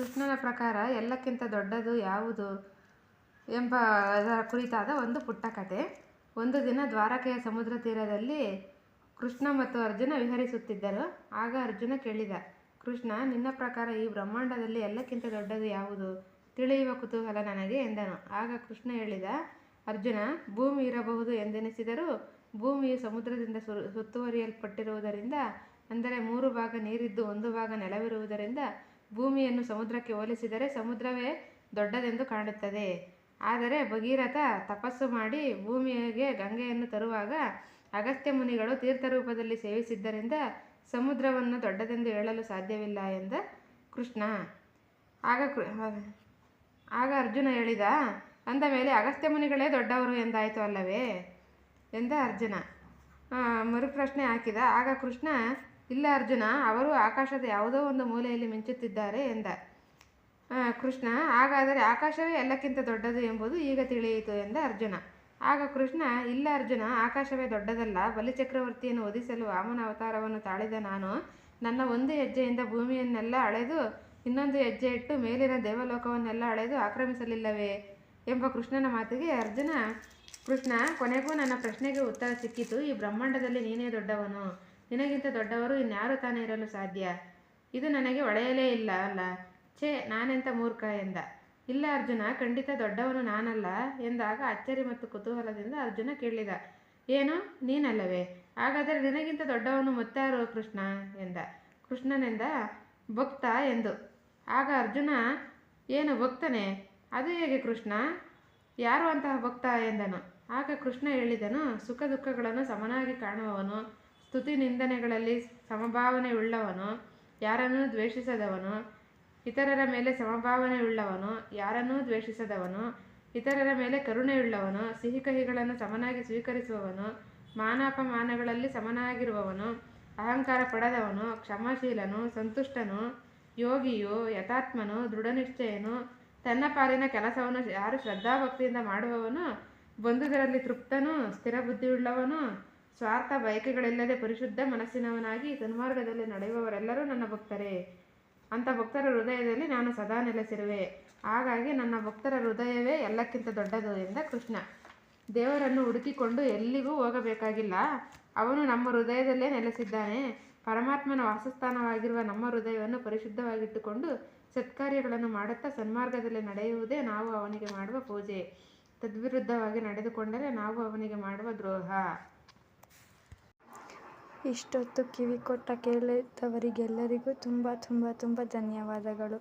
ಕೃಷ್ಣನ ಪ್ರಕಾರ ಎಲ್ಲಕ್ಕಿಂತ ದೊಡ್ಡದು ಯಾವುದು ಎಂಬ ಅದರ ಕುರಿತಾದ ಒಂದು ಪುಟ್ಟ ಕತೆ. ಒಂದು ದಿನ ದ್ವಾರಕೆಯ ಸಮುದ್ರ ತೀರದಲ್ಲಿ ಕೃಷ್ಣ ಮತ್ತು ಅರ್ಜುನ ವಿಹರಿಸುತ್ತಿದ್ದರು. ಆಗ ಅರ್ಜುನ ಕೇಳಿದ, ಕೃಷ್ಣ, ನಿನ್ನ ಪ್ರಕಾರ ಈ ಬ್ರಹ್ಮಾಂಡದಲ್ಲಿ ಎಲ್ಲಕ್ಕಿಂತ ದೊಡ್ಡದು ಯಾವುದು? ತಿಳಿಯುವ ಕುತೂಹಲ ನನಗೆ ಎಂದನು. ಆಗ ಕೃಷ್ಣ ಹೇಳಿದ, ಅರ್ಜುನ, ಭೂಮಿ ಇರಬಹುದು ಎಂದೆನಿಸಿದರೂ ಭೂಮಿಯು ಸಮುದ್ರದಿಂದ ಸು, ಸುತ್ತುವರಿಯಲ್ಪಟ್ಟಿರುವುದರಿಂದ, ಅಂದರೆ ಮೂರು ಭಾಗ ನೀರಿದ್ದು ಒಂದು ಭಾಗ ನೆಲವಿರುವುದರಿಂದ ಭೂಮಿಯನ್ನು ಸಮುದ್ರಕ್ಕೆ ಹೋಲಿಸಿದರೆ ಸಮುದ್ರವೇ ದೊಡ್ಡದೆಂದು ಕಾಣುತ್ತದೆ. ಆದರೆ ಭಗೀರಥ ತಪಸ್ಸು ಮಾಡಿ ಭೂಮಿಗೆ ಗಂಗೆಯನ್ನು ತರುವಾಗ ಅಗಸ್ತ್ಯ ಮುನಿಗಳು ತೀರ್ಥರೂಪದಲ್ಲಿ ಸೇವಿಸಿದ್ದರಿಂದ ಸಮುದ್ರವನ್ನು ದೊಡ್ಡದೆಂದು ಹೇಳಲು ಸಾಧ್ಯವಿಲ್ಲ ಎಂದ ಕೃಷ್ಣ. ಆಗ ಆಗ ಅರ್ಜುನ ಹೇಳಿದ, ಅಂದ ಮೇಲೆ ಅಗಸ್ತ್ಯ ಮುನಿಗಳೇ ದೊಡ್ಡವರು ಎಂದಾಯಿತು ಅಲ್ಲವೇ? ಎಂದ ಅರ್ಜುನ. ಮರುಪ್ರಶ್ನೆ ಹಾಕಿದ. ಆಗ ಕೃಷ್ಣ ಇಲ್ಲ ಅರ್ಜುನ, ಅವರು ಆಕಾಶದ ಯಾವುದೋ ಒಂದು ಮೂಲೆಯಲ್ಲಿ ಮಿಂಚುತ್ತಿದ್ದಾರೆ ಎಂದ. ಕೃಷ್ಣ, ಹಾಗಾದರೆ ಆಕಾಶವೇ ಎಲ್ಲಕ್ಕಿಂತ ದೊಡ್ಡದು ಎಂಬುದು ಈಗ ತಿಳಿಯಿತು ಎಂದ ಅರ್ಜುನ. ಆಗ ಕೃಷ್ಣ, ಇಲ್ಲ ಅರ್ಜುನ, ಆಕಾಶವೇ ದೊಡ್ಡದಲ್ಲ, ಬಲಿಚಕ್ರವರ್ತಿಯನ್ನು ಒದಿಸಲು ವಾಮನ ಅವತಾರವನ್ನು ತಾಳಿದ ನಾನು, ನನ್ನ ಒಂದು ಹೆಜ್ಜೆಯಿಂದ ಭೂಮಿಯನ್ನೆಲ್ಲ ಅಳೆದು, ಇನ್ನೊಂದು ಹೆಜ್ಜೆ ಇಟ್ಟು ಮೇಲಿನ ದೇವಲೋಕವನ್ನೆಲ್ಲ ಅಳೆದು ಆಕ್ರಮಿಸಲಿಲ್ಲವೇ ಎಂಬ ಕೃಷ್ಣನ ಮಾತಿಗೆ ಅರ್ಜುನ, ಕೃಷ್ಣ, ಕೊನೆಗೂ ನನ್ನ ಪ್ರಶ್ನೆಗೆ ಉತ್ತರ ಸಿಕ್ಕಿತು, ಈ ಬ್ರಹ್ಮಾಂಡದಲ್ಲಿ ನೀನೇ ದೊಡ್ಡವನು. ನಿನಗಿಂತ ದೊಡ್ಡವರು ಇನ್ಯಾರು ತಾನೇ ಇರಲು ಸಾಧ್ಯ? ಇದು ನನಗೆ ಒಳೆಯಲೇ ಇಲ್ಲ ಅಲ್ಲ? ಛೇ, ನಾನೆಂತ ಮೂರ್ಖ ಎಂದ. ಇಲ್ಲ ಅರ್ಜುನ, ಖಂಡಿತ ದೊಡ್ಡವನು ನಾನಲ್ಲ ಎಂದಾಗ ಅಚ್ಚರಿ ಮತ್ತು ಕುತೂಹಲದಿಂದ ಅರ್ಜುನ ಕೇಳಿದ. ಏನು? ನೀನಲ್ಲವೇ? ಹಾಗಾದರೆ ನಿನಗಿಂತ ದೊಡ್ಡವನು ಮತ್ತಾರು ಕೃಷ್ಣ ಎಂದ. ಕೃಷ್ಣನೆಂದ ಭಕ್ತ ಎಂದು. ಆಗ ಅರ್ಜುನ, ಏನು ಭಕ್ತನೇ? ಅದು ಹೇಗೆ ಕೃಷ್ಣ? ಯಾರು ಅಂತಹ ಭಕ್ತ ಎಂದನು. ಆಗ ಕೃಷ್ಣ ಹೇಳಿದನು ಸುಖ ದುಃಖಗಳನ್ನು ಸಮನಾಗಿ ಕಾಣುವವನು. ಸ್ತುತಿ ನಿಂದನೆಗಳಲ್ಲಿ ಸಮಭಾವನೆಯುಳ್ಳವನು, ಯಾರನ್ನೂ ದ್ವೇಷಿಸದವನು, ಇತರರ ಮೇಲೆ ಸಮಭಾವನೆಯುಳ್ಳವನು, ಯಾರನ್ನೂ ದ್ವೇಷಿಸದವನು, ಇತರರ ಮೇಲೆ ಕರುಣೆಯುಳ್ಳವನು ಸಿಹಿ ಕಹಿಗಳನ್ನು ಸಮನಾಗಿ ಸ್ವೀಕರಿಸುವವನು, ಮಾನಾಪಮಾನಗಳಲ್ಲಿ ಸಮನಾಗಿರುವವನು, ಅಹಂಕಾರ ಪಡೆದವನು, ಕ್ಷಮಾಶೀಲನು, ಸಂತುಷ್ಟನು, ಯೋಗಿಯು, ಯಥಾತ್ಮನು, ದೃಢನಿಶ್ಚಯನು, ತನ್ನ ಪಾಲಿನ ಕೆಲಸವನ್ನು ಯಾರು ಶ್ರದ್ಧಾಭಕ್ತಿಯಿಂದ ಮಾಡುವವನು ಬಂಧುದರಲ್ಲಿ ತೃಪ್ತನು ಸ್ಥಿರ ಬುದ್ಧಿಯುಳ್ಳವನು ಸ್ವಾರ್ಥ ಬಯಕೆಗಳಿಲ್ಲದೆ ಪರಿಶುದ್ಧ ಮನಸ್ಸಿನವನಾಗಿ ಸನ್ಮಾರ್ಗದಲ್ಲಿ ನಡೆಯುವವರೆಲ್ಲರೂ ನನ್ನ ಭಕ್ತರೇ. ಅಂಥ ಭಕ್ತರ ಹೃದಯದಲ್ಲಿ ನಾನು ಸದಾ ನೆಲೆಸಿರುವೆ. ಹಾಗಾಗಿ ನನ್ನ ಭಕ್ತರ ಹೃದಯವೇ ಎಲ್ಲಕ್ಕಿಂತ ದೊಡ್ಡದು ಎಂದ ಕೃಷ್ಣ. ದೇವರನ್ನು ಹುಡುಕಿಕೊಂಡು ಎಲ್ಲಿಗೂ ಹೋಗಬೇಕಾಗಿಲ್ಲ. ಅವನು ನಮ್ಮ ಹೃದಯದಲ್ಲೇ ನೆಲೆಸಿದ್ದಾನೆ. ಪರಮಾತ್ಮನ ವಾಸಸ್ಥಾನವಾಗಿರುವ ನಮ್ಮ ಹೃದಯವನ್ನು ಪರಿಶುದ್ಧವಾಗಿಟ್ಟುಕೊಂಡು ಸತ್ಕಾರ್ಯಗಳನ್ನು ಮಾಡುತ್ತಾ ಸನ್ಮಾರ್ಗದಲ್ಲಿ ನಡೆಯುವುದೇ ನಾವು ಅವನಿಗೆ ಮಾಡುವ ಪೂಜೆ. ತದ್ವಿರುದ್ಧವಾಗಿ ನಡೆದುಕೊಂಡರೆ ನಾವು ಅವನಿಗೆ ಮಾಡುವ ದ್ರೋಹ. ಇಷ್ಟೊತ್ತು ಕಿವಿ ಕೊಟ್ಟ ಕೇಳಿದವರಿಗೆಲ್ಲರಿಗೂ ತುಂಬ ತುಂಬ ತುಂಬ ಧನ್ಯವಾದಗಳು.